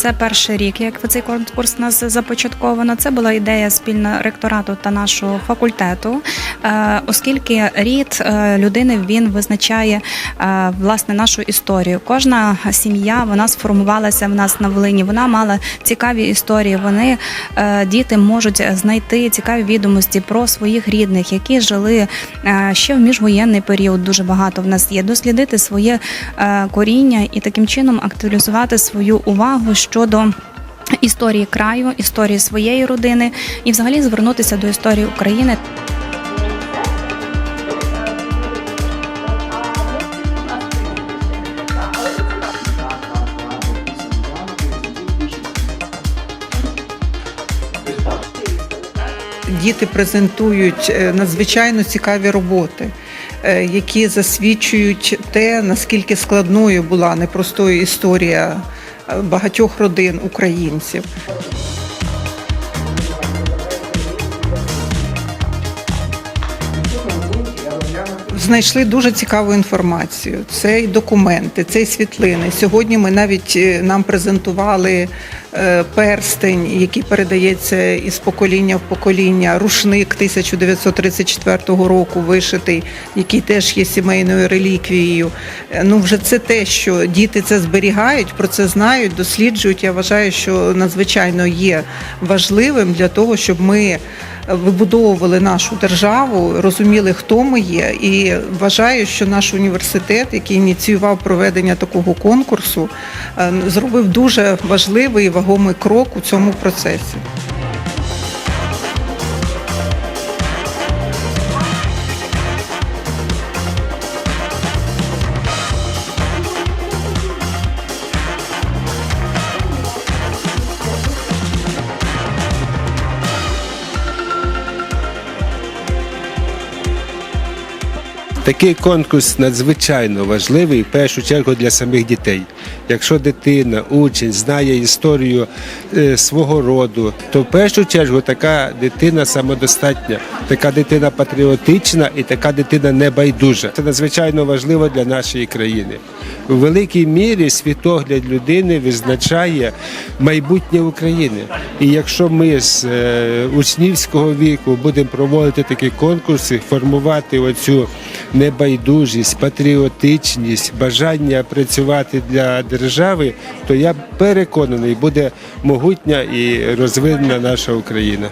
це перший рік, як цей конкурс нас започатковано. Це була ідея спільна ректорату та нашого факультету, е, оскільки рід е, людини він визначає е, власне нашу історію. Кожна сім'я вона сформувалася в нас на Волині. Вона мала цікаві історії. Вони діти можуть знайти цікаві відомості про своїх рідних, які жили ще в міжвоєнний період. Дуже багато в нас є. Дослідити своє коріння і таким чином актуалізувати свою увагу щодо. Історії краю, історії своєї родини і взагалі звернутися до історії України. Діти презентують е, надзвичайно цікаві роботи, е, які засвідчують те, наскільки складною була непростою історія багатьох родин українців. Знайшли дуже цікаву інформацію. Це і документи, це і світлини. Сьогодні ми навіть е, нам презентували е, перстень, який передається із покоління в покоління, рушник 1934 року вишитий, який теж є сімейною реліквією. Е, Ну, вже це те, що діти це зберігають, про це знають, досліджують. Я вважаю, що надзвичайно є важливим для того, щоб ми вибудовували нашу державу, розуміли, хто ми є, і вважаю, що наш університет, який ініціював проведення такого конкурсу, е, зробив дуже важливий і вагомий крок у цьому процесі. Такий конкурс надзвичайно важливий в першу чергу для самих дітей. Якщо дитина, учень знає історію е, свого роду, то в першу чергу така дитина самодостатня, така дитина патріотична і така дитина небайдужа. Це надзвичайно важливо для нашої країни. У великій мірі світогляд людини визначає майбутнє України. І якщо ми з е, учнівського віку будемо проводити такі конкурси, формувати оцю небайдужість, патріотичність, бажання працювати для держави, то я переконаний, буде могутня і розвинена наша Україна.